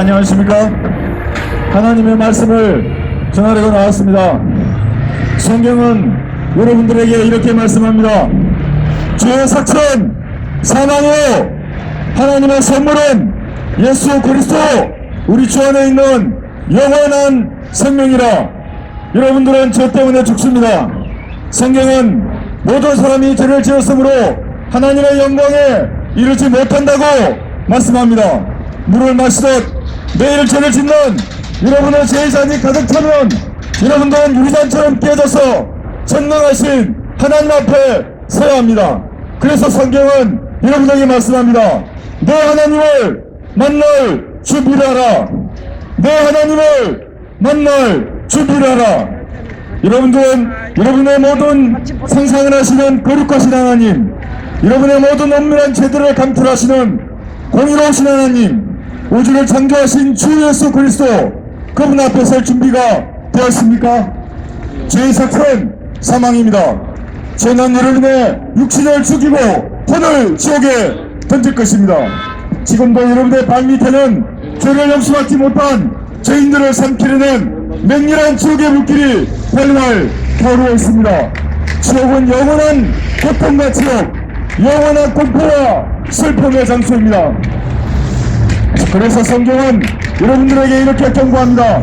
안녕하십니까? 하나님의 말씀을 전하려고 나왔습니다. 성경은 여러분들에게 이렇게 말씀합니다. 주의 사천 사망후 하나님의 선물은 예수 그리스도 우리 주 안에 있는 영원한 생명이라 여러분들은 저 때문에 죽습니다. 성경은 모든 사람이 죄를 지었으므로 하나님의 영광에 이르지 못한다고 말씀합니다. 물을 마시듯 매일 죄를 짓는 여러분의 죄의잔이 가득 차면 여러분들은 유리잔처럼 깨져서 전능하신 하나님 앞에 서야 합니다. 그래서 성경은 여러분에게 말씀합니다. 내 하나님을 만날 준비를 하라. 내 하나님을 만날 준비를 하라. 여러분들은 여러분의 모든 상상을 하시는 거룩하신 하나님, 여러분의 모든 엄밀한 죄들을 감출하시는 공의로우신 하나님, 우주를 창조하신 주 예수 그리스도 그분 앞에 설 준비가 되었습니까? 죄의 사건 사망입니다. 죄는 여러분의 육신을 죽이고 혼을 지옥에 던질 것입니다. 지금도 여러분의 발밑에는 죄를 용서받지 못한 죄인들을 삼키려는 맹렬한 지옥의 물길이 활활 타오르고 있습니다. 지옥은 영원한 고통과 지옥, 영원한 공포와 슬픔의 장소입니다. 그래서 성경은 여러분들에게 이렇게 경고합니다.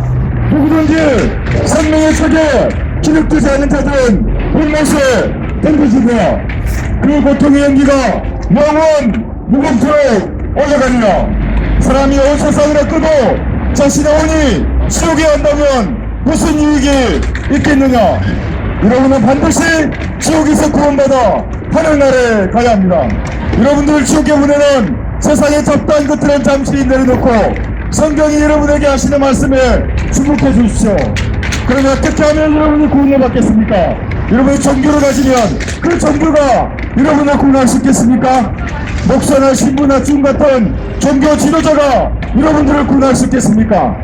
누구든지 생명의 책에 기록되지 않은 자들은 불못에 던져지며 그 고통의 연기가 영원 무겁도록 올라가니라. 사람이 어처상을 끄고 자신의 혼이 지옥에 간다면 무슨 이익이 있겠느냐? 여러분은 반드시 지옥에서 구원받아 하늘나라에 가야 합니다. 여러분들 지옥에 보내는 세상의 잡다한 것들은 잠시 내려놓고 성경이 여러분에게 하시는 말씀에 주목해 주십시오. 그러면 어떻게 하면 여러분이 구원을 받겠습니까? 여러분이 종교를 가지면 그 종교가 여러분을 구원할 수 있겠습니까? 목사나 신부나 중 같은 종교 지도자가 여러분들을 구원할 수 있겠습니까?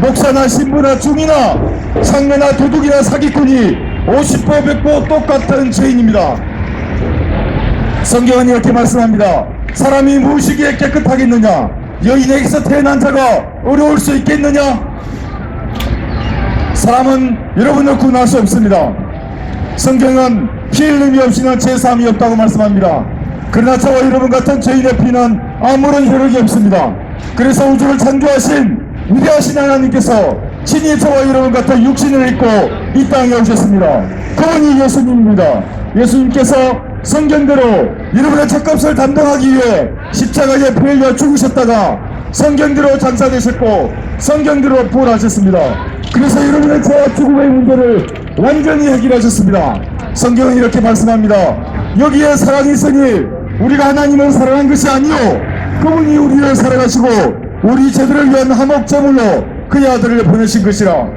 목사나 신부나 중이나 상례나 도둑이나 사기꾼이 50보 100보 똑같은 죄인입니다. 성경은 이렇게 말씀합니다. 사람이 무엇이기에 깨끗하겠느냐? 여인에게서 태어난 자가 어려울 수 있겠느냐? 사람은 여러분을 구원할 수 없습니다. 성경은 피 흘림이 없이는 제사함이 없다고 말씀합니다. 그러나 저와 여러분 같은 죄인의 피는 아무런 효력이 없습니다. 그래서 우주를 창조하신 위대하신 하나님께서 친히 저와 여러분 같은 육신을 입고 이 땅에 오셨습니다. 그분이 예수님입니다. 예수님께서 성경대로 여러분의 책값을 담당하기 위해 십자가에 피 흘려 죽으셨다가 성경대로 장사되셨고 성경대로 부활하셨습니다. 그래서 여러분의 죄와 죽음의 문제를 완전히 해결하셨습니다. 성경은 이렇게 말씀합니다. 여기에 사랑이 있으니 우리가 하나님을 사랑한 것이 아니요 그분이 우리를 사랑하시고 우리 죄들을 위한 화목제물로 그의 아들을 보내신 것이라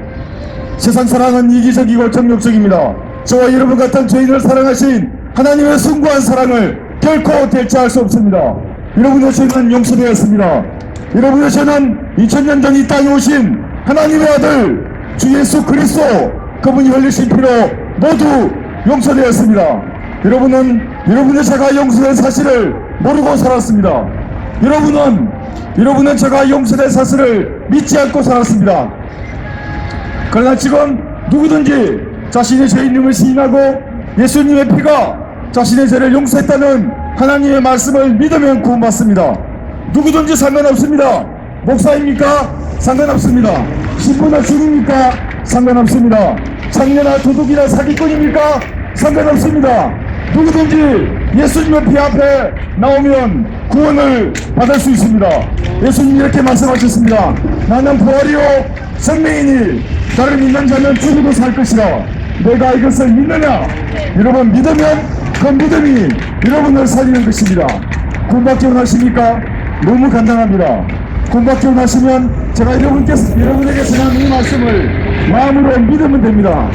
세상 사랑은 이기적이고 정욕적입니다. 저와 여러분 같은 죄인을 사랑하신 하나님의 숭고한 사랑을 결코 대체할 수 없습니다. 여러분의 죄는 용서되었습니다. 여러분의 죄는 2000년 전 이 땅에 오신 하나님의 아들 주 예수 그리스도 그분이 흘리신 피로 모두 용서되었습니다. 여러분은 여러분의 죄가 용서된 사실을 모르고 살았습니다. 여러분은 여러분은 제가 용서된 사실을 믿지 않고 살았습니다. 그러나 지금 누구든지 자신의 죄인임을 시인하고 예수님의 피가 자신의 죄를 용서했다는 하나님의 말씀을 믿으면 구원받습니다. 누구든지 상관없습니다. 목사입니까? 상관없습니다. 신부나 주입니까? 상관없습니다. 장녀나 도둑이나 사기꾼입니까? 상관없습니다. 누구든지 예수님의 피 앞에 나오면 구원을 받을 수 있습니다. 예수님 이렇게 말씀하셨습니다. 나는 부활이요 생명이니 나를 믿는 자는 죽어도 살 것이라. 내가 이것을 믿느냐? 여러분 믿으면 그 믿음이 여러분을 살리는 것입니다. 구원받기 원하십니까? 너무 간단합니다. 구원받기 원하시면 제가 여러분께서 여러분에게 전하는 이 말씀을 마음으로 믿으면 됩니다.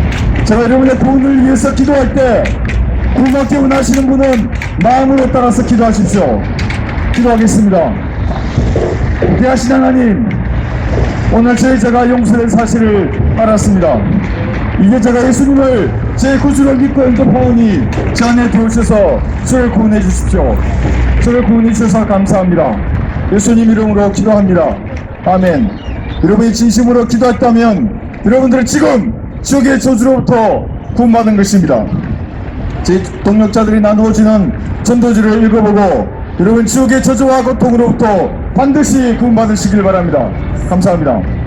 제가 여러분의 돈을 위해서 기도할 때 구원받기 원하시는 분은 마음으로 따라서 기도하십시오. 기도하겠습니다. 대하신 하나님, 오늘 저희 제가 용서된 사실을 알았습니다. 이제 제가 예수님을 제 구주로 믿고 영접하오니 제 안에 들어오셔서 저를 구원해 주십시오. 저를 구원해 주셔서 감사합니다. 예수님 이름으로 기도합니다. 아멘. 여러분이 진심으로 기도했다면 여러분들은 지금 지옥의 저주로부터 구원받은 것입니다. 제 동력자들이 나누어지는 전도지를 읽어보고 여러분 지옥의 저주와 고통으로부터 반드시 구원받으시길 바랍니다. 감사합니다.